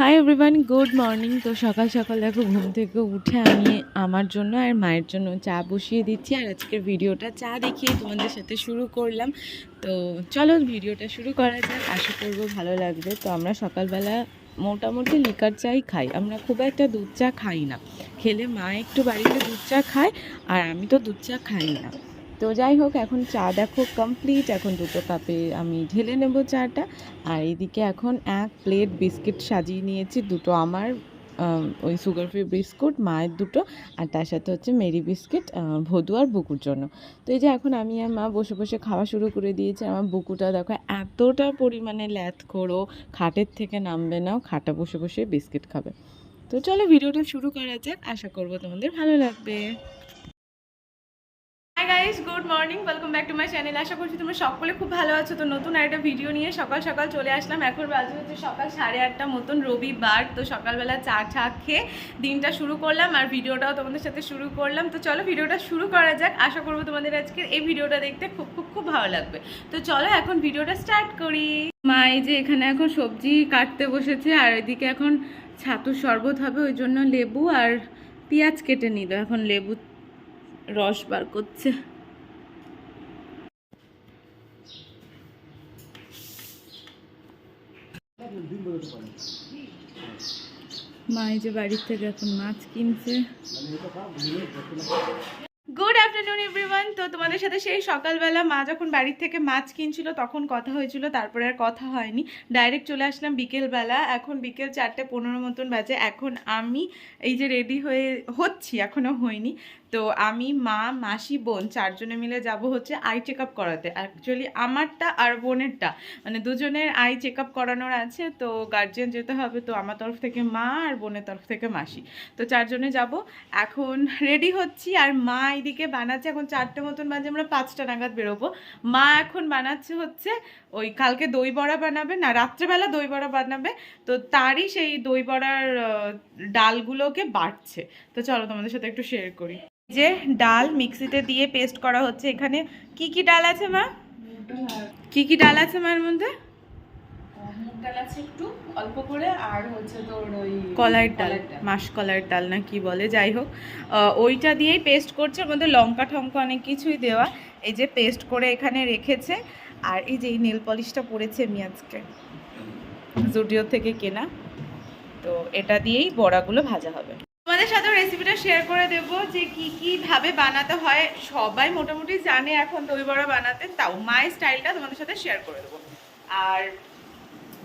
Hi everyone good morning তো সকাল সকাল দেখো, ঘুম থেকে উঠে আমি আমার জন্য আর মায়ের জন্য চা বসিয়ে দিচ্ছি। আর আজকের ভিডিওটা চা দেখিয়ে তোমাদের সাথে শুরু করলাম। তো চলো ভিডিওটা শুরু করা যাক। আশা করব ভালো লাগবে। তো আমরা সকালবেলা মোটামুটি লিকার চাই খাই। আমরা খুব একটা দুধ চা খাই না। খেলে মা একটু বাড়িতে দুধ চা খায়, আর আমি তো দুধ চা খাই না। তো যাই হোক, এখন চা দেখো কমপ্লিট এখন দুটো কাপে আমি ঢেলে নেব চাটা। আর এদিকে এখন এক প্লেট বিস্কিট সাজিয়ে নিয়েছি, দুটো আমার ওই সুগার ফ্রি বিস্কুট মায়ের দুটো, আর তার সাথে হচ্ছে মেরি বিস্কিট ভদু আর বুকুর জন্য। তো এই যে এখন আমি আর মা বসে বসে খাওয়া শুরু করে দিয়েছি। আমার বুকুটা দেখো এতটা পরিমাণে ল্যাথ করো, খাটের থেকে নামবে না খাটা বসে বসে বিস্কিট খাবে। তো চলো ভিডিওটা শুরু করা যাক। আশা করব তোমাদের ভালো লাগবে। Guys good morning welcome back to my channel আশা করছি তোমরা সকলে খুব ভালো আছো। তো নতুন একটা ভিডিও নিয়ে সকাল সকাল চলে আসলাম। এখন বাজে হচ্ছে সকাল সাড়ে আটটা মতন, রবিবার। তো সকালবেলা চা চা খেয়ে দিনটা শুরু করলাম আর ভিডিওটাও তোমাদের সাথে শুরু করলাম। তো চলো ভিডিওটা শুরু করা যাক। আশা করব তোমাদের আজকে এই ভিডিওটা দেখতে খুব খুব খুব ভালো লাগবে। তো চলো এখন ভিডিওটা স্টার্ট করি। মা, এই যে এখানে এখন সবজি কাটতে বসেছে আর এদিকে এখন ছাতুর শরবত হবে, ওই জন্য লেবু আর পেঁয়াজ কেটে নিল। এখন লেবু রস বার করছে। মা এই যে বাড়ির থেকে এখন মাছ কিনছে। গুড আফটারনুন এভরিওয়ান তো তোমাদের সাথে সেই সকালবেলা মা যখন বাড়ির থেকে মাছ কিনছিল, তখন কথা হয়েছিল, তারপরে আর কথা হয়নি। ডাইরেক্ট চলে আসলাম বিকেলবেলা। এখন বিকেল চারটে পনেরো মতন বাজে। এখন আমি এই যে রেডি হয়ে, হচ্ছি এখনও হয়নি। তো আমি, মা, মাসি, বোন চারজনে মিলে যাব হচ্ছে আই চেক আপ করাতে। অ্যাকচুয়ালি আমারটা আর বোনেরটা মানে দুজনের আই চেক আপ করানোর আছে, তো গার্জিয়ান যেতে হবে তো আমার তরফ থেকে মা আর বোনের তরফ থেকে মাসি। তো চারজনে যাব। এখন রেডি হচ্ছি আর মা এইদিকে বানাচ্ছে, এখন চারটে মতন বাজে, আমরা পাঁচটা নাগাদ বেরোবো। মা এখন বানাচ্ছে হচ্ছে ওই কালকে দই বড়া বানাবে, না রাত্রেবেলা দই বড়া বানাবে, তো তারই সেই দই বড়ার ডালগুলোকে বাটছে তো চলো তোমাদের সাথে একটু শেয়ার করি। যে ডাল মিক্সিতে দিয়ে পেস্ট করা হচ্ছে এখানে। কি কি ডাল আছে মা? কি কি ডাল আছে মার মধ্যে? মুগ ডাল, মাস কলাইয়ের ডাল না কি বলে, যাই হোক। ওইটা দিয়েই পেস্ট করছে মধ্যে লঙ্কা অনেক কিছুই দেওয়া। এই যে পেস্ট করে এখানে রেখেছে। আর এই যে এই নেল পলিশটা আজকে। জুডিও থেকে কেনা। তো এটা দিয়েই বড়াগুলো ভাজা হবে। তোমাদের সাথে রেসিপিটা শেয়ার করে দেব যে কি কি ভাবে বানাতে হয়। সবাই মোটামুটি জানে এখন দই বড়া বানাতে তাও মায়ের স্টাইলটা তোমাদের সাথে শেয়ার করে দেবো। আর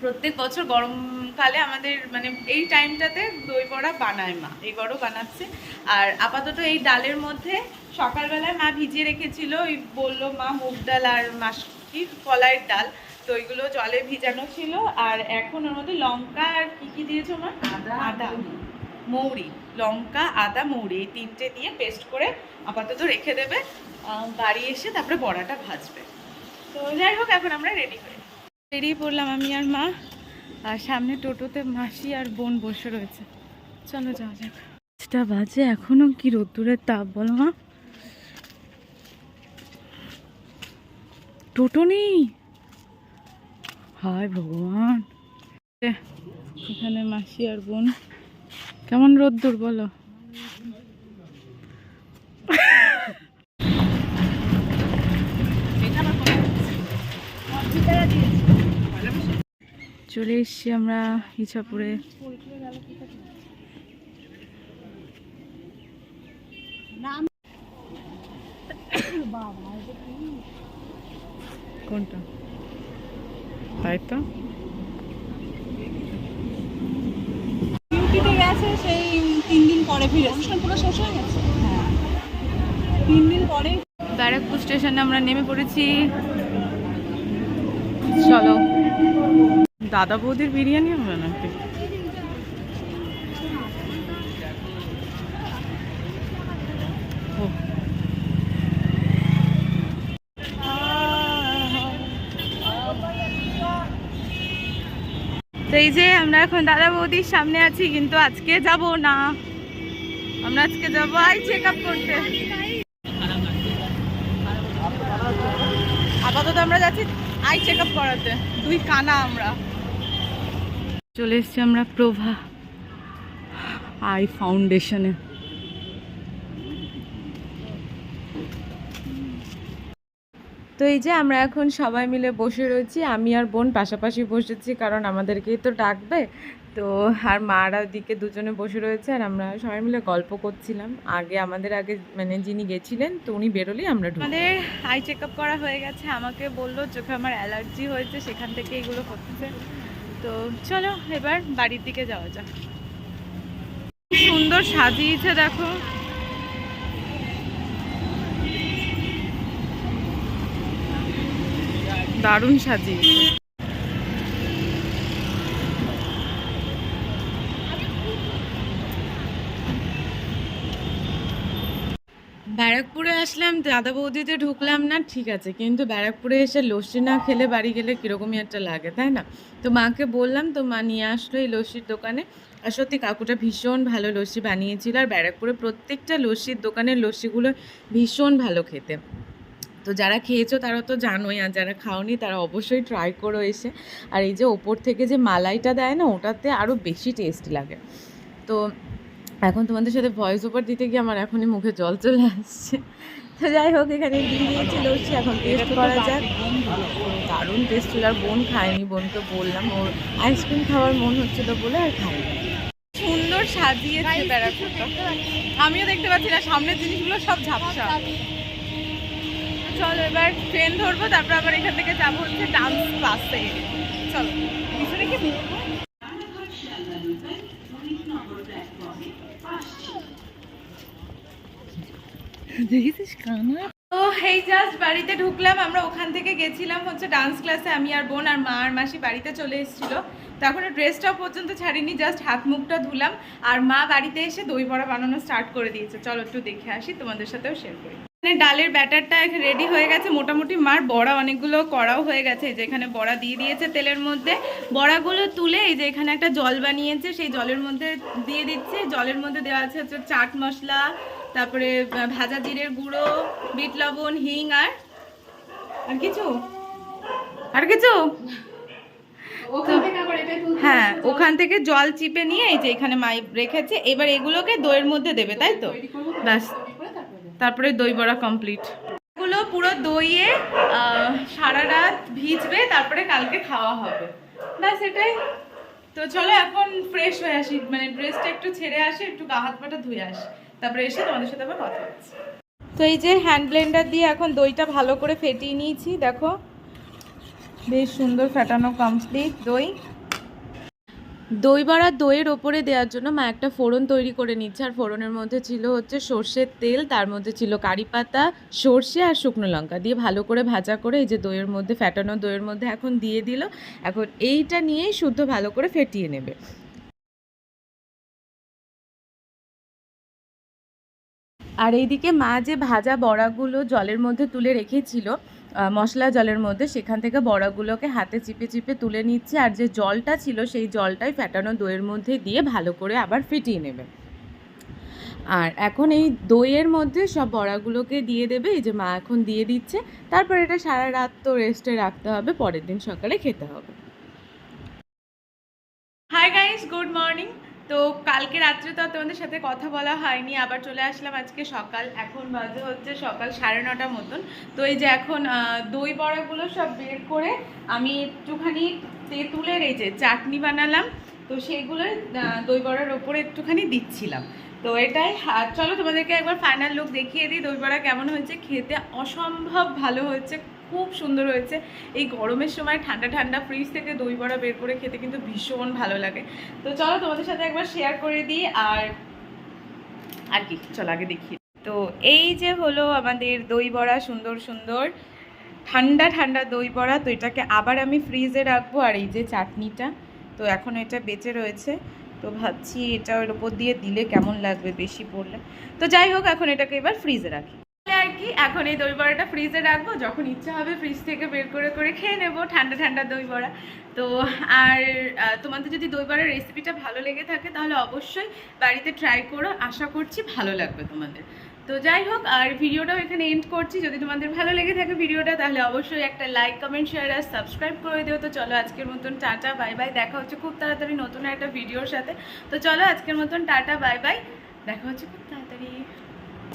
প্রত্যেক বছর গরমকালে আমাদের মানে এই টাইমটাতে দই বড়া বানায় মা এই বড় বানাচ্ছে। আর আপাতত এই ডালের মধ্যে সকালবেলায় মা ভিজিয়ে রেখেছিল ওই বলল মা মুগ ডাল আর মাস কি কলাইয়ের ডাল। তো ওইগুলো জলে ভিজানো ছিল। আর এখন ওর মধ্যে লঙ্কা আর কী কী দিয়েছ মা? আদা। আদা। মৌরি, লঙ্কা, আদা, মৌরি এই তিনটে দিয়ে পেস্ট করে আপাতত রেখে দেবে। বাড়ি এসে তারপরে বড়াটা ভাজবে। তো যাই হোক, এখন আমরা রেডি হয়ে বেরিয়ে পড়লাম আমি আর মা। আর সামনে টোটোতে মাসি আর বোন বসে রয়েছে। চলো যাওয়া যাক। পাঁচটা বাজে, এখনও কি রোদ্দুরের তাপ বলো মা? টোটো নেই? হায় ভগবান। এখানে মাসি আর বোন কেমন রোদ্দুর বলো? চলে এসছি আমরা ইছাপুরে। কোনটা? তাই তো? গেছে সেই তিন দিন পরে ফিরে। অনুষ্ঠান পুরো শেষ হয়ে গেছে? হ্যাঁ। তিন দিন পরে ব্যারাকপুর স্টেশনে আমরা নেমে পড়েছি। চলো। দাদা বৌদির বিরিয়ানি হবে নাকি? তো এই যে আমরা এখন দাদা বৌদির সামনে আছি, কিন্তু আজকে যাব না। আমরা আজকে যাব আই চেক আপ করতে। আপাতত আমরা যাচ্ছি আই চেক আপ করাতে, দুই কানা আমরা। চলে এসছি আমরা প্রভা আই ফাউন্ডেশনে। তো এই যে আমরা এখন সবাই মিলে বসে রয়েছি, আমি আর বোন পাশাপাশি বসেছি কারণ আমাদেরকেই তো ডাকবে। তো আর মারা দিকে দুজনে বসে রয়েছে আর আমরা সবাই মিলে গল্প করছিলাম। আগে আমাদের, আগে মানে যিনি গেছিলেন, তো উনি বেরোলেই আমরা আমাদের আই চেক আপ করা হয়ে গেছে। আমাকে বলল, চোখে আমার অ্যালার্জি হয়েছে, সেখান থেকে এগুলো হচ্ছে। তো চলো, এবার বাড়ির দিকে যাওয়া যাক। সুন্দর সাজিয়েছে, দেখো। দারুণ সাজিয়েছে। ব্যারাকপুরে আসলাম, দাদা বৌদিতে ঢুকলাম না, ঠিক আছে, কিন্তু ব্যারাকপুরে এসে লস্যি না খেলে বাড়ি গেলে কীরকমই একটা লাগে, তাই না? তো মাকে বললাম, তো মা নিয়ে আসলো এই লস্যির দোকানে। আর সত্যি কাকুটা ভীষণ ভালো লস্যি বানিয়েছিল, আর ব্যারাকপুরে প্রত্যেকটা লস্যির দোকানের লস্যিগুলো ভীষণ ভালো খেতে। তো যারা খেয়েছো তারা তো জানোই আর যারা খাওনি তারা অবশ্যই ট্রাই করো এসে। আর এই যে ওপর থেকে যে মালাইটা দেয় না ওটাতে আরও বেশি টেস্ট লাগে। তো এখন তোমাদের সাথে ভয়েস ওভার দিতে গিয়ে আমার এখনই মুখে জল চলে আসছে। তো যাই হোক এখানে দিয়ে দিয়েছি লস্যি এখন টেস্ট করা যাক। দারুণ টেস্ট ছিল আর বোন খায়নি বোনকে বললাম ওর আইসক্রিম খাওয়ার মন হচ্ছিল বলে আর খায়নি। সুন্দর সাজিয়েছে ব্যারাকপুরটা আমিও দেখতে পাচ্ছি না সামনের জিনিসগুলো সব ঝাপসা। চলো এবার ট্রেন ধরবো তারপর আবার এখান থেকে যাব হচ্ছে ডান্স ক্লাসে চলো পিছনে কি দেখেছিস কানা? তো এই জাস্ট বাড়িতে ঢুকলাম আমরা ওখান থেকে গেছিলাম হচ্ছে ডান্স ক্লাসে আমি আর বোন আর মা আর মাসি বাড়িতে চলে এসেছিল। তখন ড্রেসটাও পর্যন্ত ছাড়িনি জাস্ট হাত মুখটা ধুলাম। আর মা বাড়িতে এসে দই বড়া বানানো স্টার্ট করে দিয়েছে। চলো একটু দেখে আসি তোমাদের সাথেও শেয়ার করি। ডালের ব্যাটারটা রেডি হয়ে গেছে। মোটামুটি মার বড়া অনেকগুলো করাও হয়ে গেছে। এই যে এখানে বড়া দিয়ে দিয়েছে তেলের মধ্যে। বড়াগুলো তুলে এই যে এখানে একটা জল বানিয়েছে। সেই জলের মধ্যে দিয়ে দিচ্ছে। জলের মধ্যে দেওয়া আছে হচ্ছে চাট মশলা তারপরে ভাজা জিরের গুঁড়ো বিট লবণ হিং আর আর কিছু? আর কিছু? হ্যাঁ ওখান থেকে জল চিপে নিয়ে এই যে এখানে মাই রেখেছে। এবার এগুলোকে দইয়ের মধ্যে দেবে তাই তো? ব্যাস। তারপরে দই বড়া কমপ্লিট এগুলো পুরো দইয়ে সারা রাত ভিজবে, তারপরে কালকে খাওয়া হবে। ব্যাস এটাই। তো চলো এখন ফ্রেশ হয়ে আসি মানে ড্রেসটা একটু ছেড়ে আসি, একটু গা হাত পাটা ধুয়ে আসি। তারপরে এসে তোমাদের সাথে আবার কথা হচ্ছে। তো এই যে হ্যান্ড ব্লেন্ডার দিয়ে এখন দইটা ভালো করে ফেটিয়ে নিয়েছি, দেখো। বেশ সুন্দর ফেটানো কমপ্লিট দই। দই বড়া দইয়ের ওপরে দেওয়ার জন্য মা একটা ফোড়ন তৈরি করে নিচ্ছে। আর ফোড়নের মধ্যে ছিল হচ্ছে সর্ষের তেল, তার মধ্যে ছিল কারি পাতা, সর্ষে আর শুকনো লঙ্কা দিয়ে ভালো করে ভাজা করে এই যে দইয়ের মধ্যে ফ্যাটানো দইয়ের মধ্যে এখন দিয়ে দিল। এখন এইটা নিয়েই শুদ্ধ ভালো করে ফেটিয়ে নেবে। আর এইদিকে মা যে ভাজা বড়াগুলো জলের মধ্যে তুলে রেখেছিল মশলা জলের মধ্যে সেখান থেকে বড়াগুলোকে হাতে চিপে চিপে তুলে নিচ্ছে আর যে জলটা ছিল সেই জলটাই ফ্যাটানো দইয়ের মধ্যে দিয়ে ভালো করে আবার ফিটিয়ে নেবে আর এখন এই দইয়ের মধ্যে সব বড়াগুলোকে দিয়ে দেবে, এই যে মা এখন দিয়ে দিচ্ছে। তারপর এটা সারা রাত তো রেস্টে রাখতে হবে, পরের দিন সকালে খেতে হবে। হাই গাইস গুড মর্নিং তো কালকে রাত্রে তো তোমাদের সাথে কথা বলা হয়নি, আবার চলে আসলাম আজকে সকাল, এখন বাজে হচ্ছে সকাল সাড়ে নটা মতন। তো এই যে এখন দই বড়াগুলো সব বের করে আমি একটুখানি তেঁতুলের এই যে চাটনি বানালাম, তো সেইগুলো দই বড়ার ওপরে একটুখানি দিচ্ছিলাম। তো এটাই চলো তোমাদেরকে একবার ফাইনাল লুক দেখিয়ে দিই দই বড়া কেমন হয়েছে, খেতে অসম্ভব ভালো হয়েছে খুব সুন্দর হয়েছে। এই গরমের সময় ঠান্ডা ঠান্ডা ফ্রিজ থেকে দই বড়া বের করে খেতে কিন্তু ভীষণ ভালো লাগে। তো চলো তোমাদের সাথে একবার শেয়ার করে দিই আর আর কি? চলো আগে দেখি। তো এই যে হলো আমাদের দই বড়া, সুন্দর সুন্দর। ঠান্ডা ঠান্ডা দই বড়া। তো এটাকে আবার আমি ফ্রিজে রাখব আর এই যে চাটনিটা। তো এখন এটা বেঁচে রয়েছে। তো ভাবছি এটা ওর উপর দিয়ে দিলে কেমন লাগবে বেশি পড়লে। তো যাই হোক, এখন এটাকে এবার ফ্রিজে রাখি। আর কি, এখন এই দই বড়াটা ফ্রিজে রাখব, যখন ইচ্ছা হবে ফ্রিজ থেকে বের করে করে খেয়ে নেব, ঠান্ডা ঠান্ডা দই বড়া। তো আর তোমাদের যদি দই বড়ার রেসিপিটা ভালো লেগে থাকে, তাহলে অবশ্যই বাড়িতে ট্রাই করো, আশা করছি ভালো লাগবে তোমাদের। তো যাই হোক, আর ভিডিওটাও এখানে এন্ড করছি। যদি তোমাদের ভালো লেগে থাকে ভিডিওটা, তাহলে অবশ্যই একটা লাইক কমেন্ট শেয়ার আর সাবস্ক্রাইব করে দিও। তো চলো আজকের মতন টাটা বাই বাই দেখা হচ্ছে খুব তাড়াতাড়ি নতুন একটা ভিডিওর সাথে। তো চলো আজকের মতন টাটা বাই বাই দেখা হচ্ছে খুব